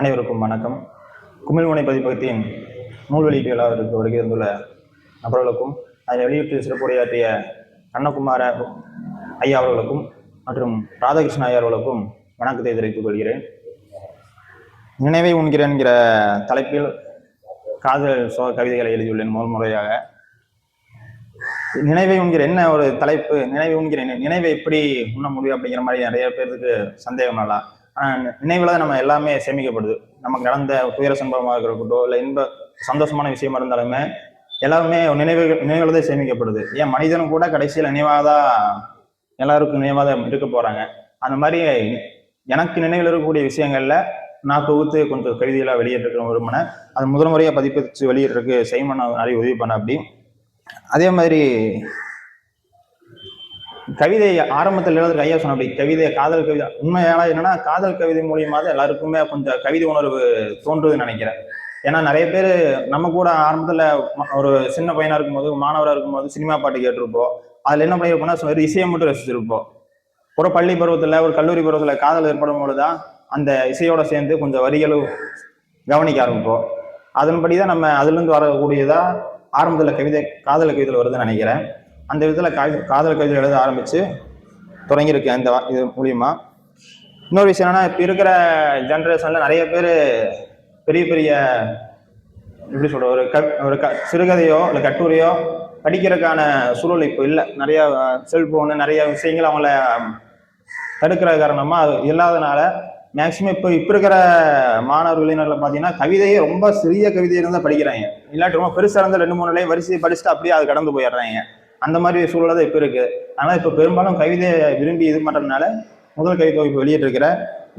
அனைவருக்கும் வணக்கம். குமிழ்முனை பதிப்பகத்தின் நூல் வெளியீட்டுகளாக வருகை தந்துள்ள நபர்களுக்கும் அதை வெளியிட்டு சிறப்புரையாற்றிய கண்ணகுமார ஐயா அவர்களுக்கும் மற்றும் ராதாகிருஷ்ண ஐயா அவர்களுக்கும் வணக்கத்தை தெரிவித்துக் கொள்கிறேன். நினைவை உண்கிற என்கிற தலைப்பில் காதல் சோ கவிதைகளை எழுதியுள்ளேன் முதல் முறையாக. நினைவை உண்கிற என்ன ஒரு தலைப்பு? நினைவை உண்கிற நினைவை எப்படி உண்ண முடியும் அப்படிங்கிற மாதிரி நிறைய பேருக்கு சந்தேகம் நல்லா நினைவுல தான் நம்ம எல்லாமே சேமிக்கப்படுது. நமக்கு நடந்த துயர சம்பவமாக இருக்கட்டும் இல்லை இன்ப சந்தோஷமான விஷயமா இருந்தாலுமே எல்லாமே நினைவுகள் நினைவுல தான் சேமிக்கப்படுது. ஏன் மனிதனும் கூட கடைசியில் நினைவாக தான் எல்லாருக்கும் நினைவாக தான் இருக்க போறாங்க. அந்த மாதிரி எனக்கு நினைவில் இருக்கக்கூடிய விஷயங்கள்ல நான் தொகுத்து கொஞ்சம் கவிதைகளாக வெளியிட்டிருக்கிற விரும்பினேன் அது முதல் முறையாக பதிப்பிச்சு வெளியிட்டிருக்கு செய்மன் நிறைய உதவி பண்ண அப்படி. அதே மாதிரி கவிதை ஆரம்பத்தில் எழுதுறதுக்கு ஐயா சொன்ன அப்படி கவிதை காதல் கவிதை. உண்மையான என்னன்னா காதல் கவிதை மூலியமாக தான் எல்லாருக்குமே கொஞ்சம் கவிதை உணர்வு தோன்றுதுன்னு நினைக்கிறேன். ஏன்னா நிறைய பேர் நம்ம கூட ஆரம்பத்துல ஒரு சின்ன பையனா இருக்கும்போது மாணவராக இருக்கும்போது சினிமா பாட்டு கேட்டிருப்போம். அதுல என்ன பண்ணியிருப்போம்னா ஒரு இசையை மட்டும் ரசிச்சிருப்போம். ஒரு பள்ளி பருவத்துல ஒரு கல்லூரி பருவத்துல காதல் ஏற்படும் பொழுதுதான் அந்த இசையோட சேர்ந்து கொஞ்சம் வரிகளும் கவனிக்க ஆரம்பிப்போம். அதன்படி தான் நம்ம அதுலேருந்து வரக்கூடியதா ஆரம்பத்தில் கவிதை காதல் கவிதையில் வருதுன்னு நினைக்கிறேன். அந்த விதத்தில் கா காதல் கவிதை எழுத ஆரம்பித்து தொடங்கியிருக்கேன் இந்த இது மூலியமாக இன்னொரு விஷயம் என்னென்னா இப்போ இருக்கிற ஜென்ரேஷனில் நிறைய பேர் பெரிய பெரிய எப்படி சொல்ற ஒரு க ஒரு க சிறுகதையோ இல்லை கட்டுரையோ படிக்கிறதுக்கான சூழல் இப்போ இல்லை. நிறைய செல்ஃபோனு நிறைய விஷயங்கள் அவங்கள தடுக்கிற காரணமாக அது இல்லாதனால மேக்சிமம் இப்போ இப்போ இருக்கிற மாணவர்கள் இளைஞர்கள் பார்த்தீங்கன்னா கவிதையே ரொம்ப சிறிய கவிதையிலிருந்து இருந்தால் படிக்கிறாங்க. இல்லாட்டி ரொம்ப பெருசாக இருந்த ரெண்டு மூணு நிலையை வரிசையை படிச்சுட்டு அப்படியே அது கடந்து போயிடுறாங்க. அந்த மாதிரி சூழல் தான் இப்போ இருக்கு. ஆனால் இப்போ பெரும்பாலும் கவிதையை விரும்பி இது பண்ணுறதுனால முதல் கவிதை தொகுப்பு வெளியிட்டிருக்கிற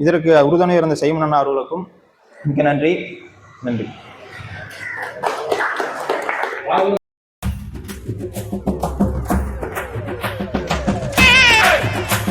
இதற்கு உறுதுணை இருந்த செய்மன் அவர்களுக்கும் மிக்க நன்றி. நன்றி.